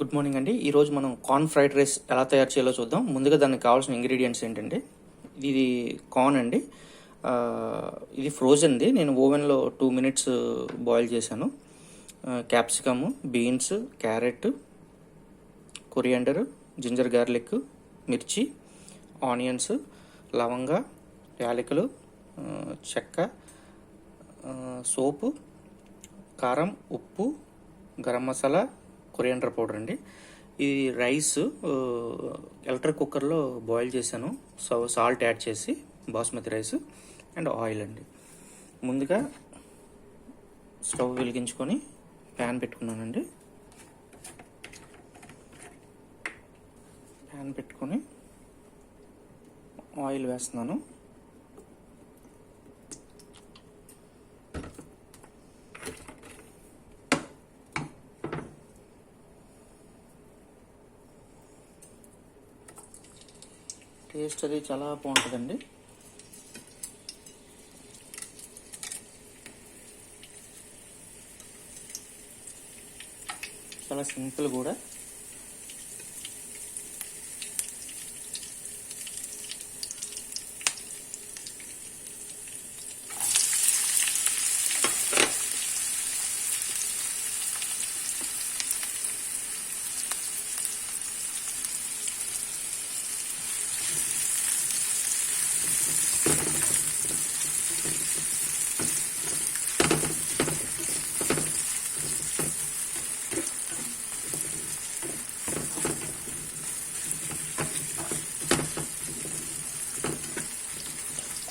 Good morning అండి. ఈరోజు మనం కార్న్ ఫ్రైడ్ రైస్ ఎలా తయారు చేయాలో చూద్దాం. ముందుగా దానికి కావాల్సిన ఇంగ్రీడియంట్స్ ఏంటంటే ఇది కార్న్ అండి. ఇది ఫ్రోజన్ది నేను ఓవెన్లో టూ మినిట్స్ బాయిల్ చేశాను. Capsicum beans carrot coriander ginger garlic మిర్చి ఆనియన్స్ లవంగ యాలకులు చెక్క సోపు కారం ఉప్పు గరం మసాలా కొరియాండర్ పౌడర్ అండి. ఈ రైస్ ఎలక్ట్రిక్ కుక్కర్లో బాయిల్ చేశాను. సో సాల్ట్ యాడ్ చేసి బాస్మతి రైస్ అండ్ ఆయిల్ అండి. ముందుగా స్టవ్ వెలిగించుకొని ప్యాన్ పెట్టుకున్నానండి. ప్యాన్ పెట్టుకొని ఆయిల్ వేస్తున్నాను. టేస్ట్ అది చాలా బాగుంటుందండి. చాలా సింపుల్ కూడా.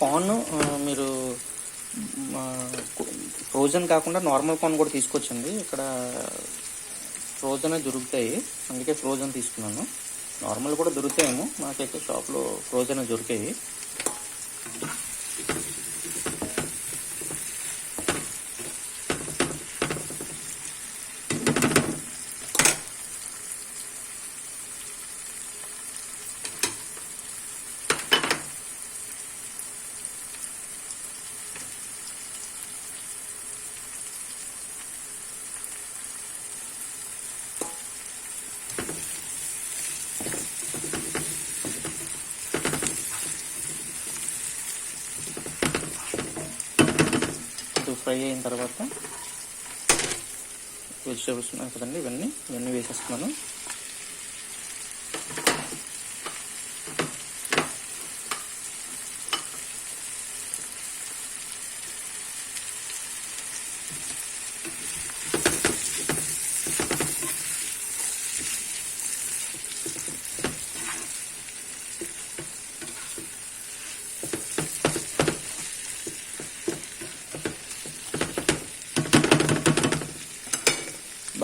కార్న్ మీరు ఫ్రోజన్ కాకుండా నార్మల్ కార్న్ కూడా తీసుకొచ్చండి. ఇక్కడ ఫ్రోజన్ దొరుకుతాయి. అందుకే ఫ్రోజన్ తీసుకున్నాను. నార్మల్ కూడా దొరుకుతాయేమో. మాకైతే షాప్లో ఫ్రోజన్ దొరికాయి ఫ్రై అయిన తర్వాత వెజిటేబుల్స్ ఉన్నాయి కదండి ఇవన్నీ ఇవన్నీ వేసేస్తున్నాను.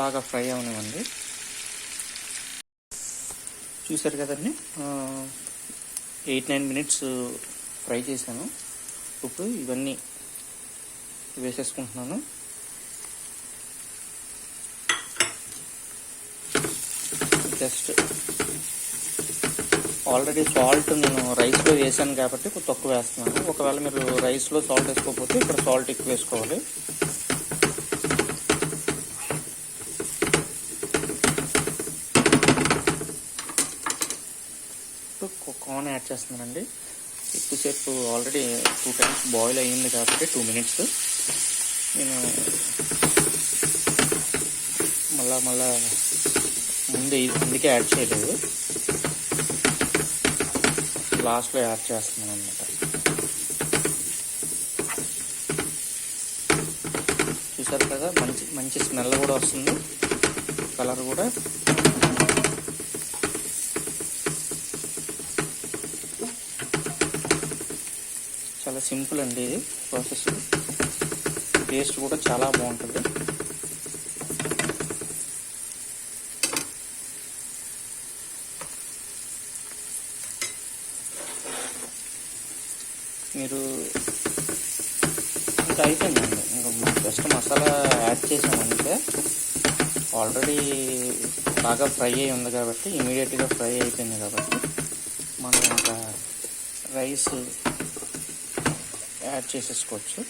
బాగా ఫ్రై అవనివ్వండి. చూసారు కదండి? ఎయిట్ నైన్ మినిట్స్ ఫ్రై చేశాను. ఇప్పుడు ఇవన్నీ వేసేసుకుంటున్నాను. జస్ట్ ఆల్రెడీ సాల్ట్ నేను రైస్లో వేసాను కాబట్టి కొంచెం తక్కువ వేస్తున్నాను. ఒకవేళ మీరు రైస్లో సాల్ట్ వేసుకోకపోతే ఇక్కడ సాల్ట్ ఎక్కువ వేసుకోవాలి. కార్న్ యాడ్ చేస్తున్నానండి. ఎక్కువసేపు ఆల్రెడీ టూ టైమ్స్ బాయిల్ అయ్యింది కాబట్టి టూ మినిట్స్ నేను మళ్ళా మళ్ళా ముందు ఇది- అందుకే యాడ్ చేయలేదు. లాస్ట్లో యాడ్ చేస్తున్నాను అనమాట చూసారు కదా? మంచి మంచి స్మెల్ కూడా వస్తుంది. కలర్ కూడా చాలా సింపుల్ అండి ఇది ప్రాసెస్. టేస్ట్ కూడా చాలా బాగుంటుంది. మీరు ఇంకా అయిపోయిందండి ఇంకా జస్ట్ మసాలా యాడ్ చేసామంటే ఆల్రెడీ బాగా ఫ్రై అయి ఉంది కాబట్టి ఇమీడియట్గా ఫ్రై అయిపోయింది కాబట్టి మనం ఒక రైస్ యాడ్ చేసేసుకోవచ్చు.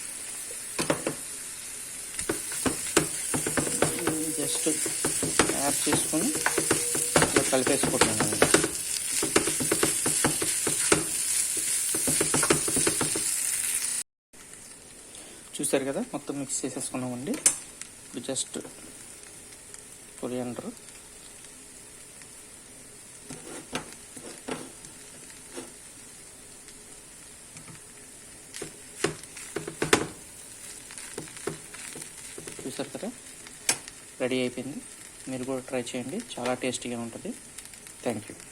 జస్ట్ యాడ్ చేసుకొని ఇలా కలిపేసుకుంటున్నాను చూసారు కదా? మొత్తం మిక్స్ చేసేసుకున్నామండి. ఇప్పుడు జస్ట్ కొరియాండర్. చూసారు కదా? రెడీ అయిపోయింది. మీరు కూడా ట్రై చేయండి. చాలా టేస్టీగా ఉంటుంది. Thank you.